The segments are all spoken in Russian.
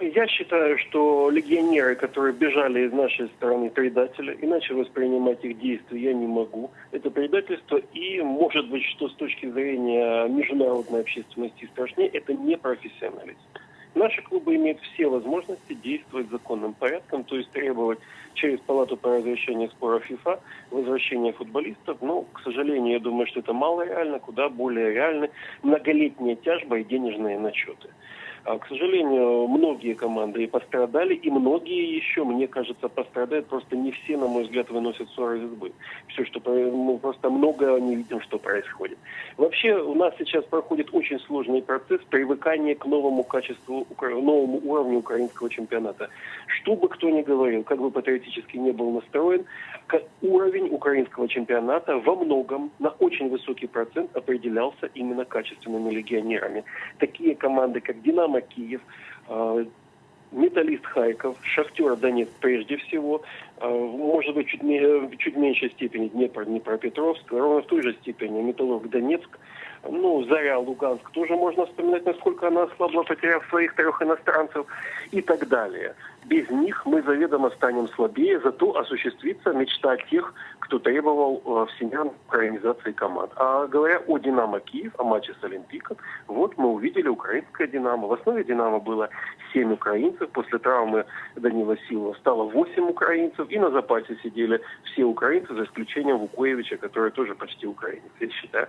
Я считаю, что легионеры, которые бежали из нашей страны, предатели. Иначе воспринимать их действия я не могу. Это предательство. И, может быть, что с точки зрения международной общественности страшнее, это не профессионализм. Наши клубы имеют все возможности действовать законным порядком, то есть требовать через Палату по разрешению споров ФИФА возвращения футболистов. Но, к сожалению, я думаю, что это мало реально, куда более реальны многолетняя тяжба и денежные начеты. А, к сожалению, многие команды и пострадали, и многие еще, мне кажется, пострадают. Просто не все, на мой взгляд, выносят ссоры из избы. Все, что мы просто много не видим, что происходит. Вообще, у нас сейчас проходит очень сложный процесс привыкания к новому качеству, новому уровню украинского чемпионата. Что бы кто ни говорил, как бы патриотически не был настроен, уровень украинского чемпионата во многом на очень высокий процент определялся именно качественными легионерами. Такие команды, как «Динамо Киев», э, Металлист Хайков, Шахтер Донецк прежде всего, может быть, чуть, чуть меньшей степени Днепр, Днепропетровск, ровно в той же степени Металлург Донецк, ну, Заря, Луганск тоже можно вспоминать, насколько она ослабла, потеряв своих трех иностранцев и так далее. Без них мы заведомо станем слабее, зато осуществится мечта тех, кто требовал э, всемирной украинизации команд. А говоря о «Динамо Киев», о матче с Олимпиком, вот мы увидели украинское «Динамо». В основе «Динамо» было 7 украинцев, после травмы Данила Силова стало 8 украинцев, и на запасе сидели все украинцы, за исключением Вукоевича, который тоже почти украинец, я считаю.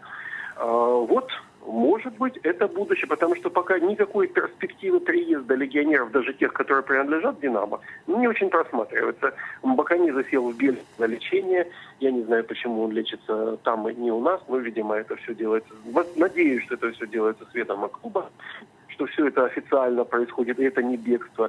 А, вот, может быть, это будущее, потому что пока никакой перспективы приезда легионеров, даже тех, которые принадлежат «Динамо», не очень просматривается. Бакани засел в Бельгии на лечение. Я не знаю, почему он лечится там и не у нас, но, видимо, это все делается... Надеюсь, что это все делается с ведома клуба что все это официально происходит, и это не бегство.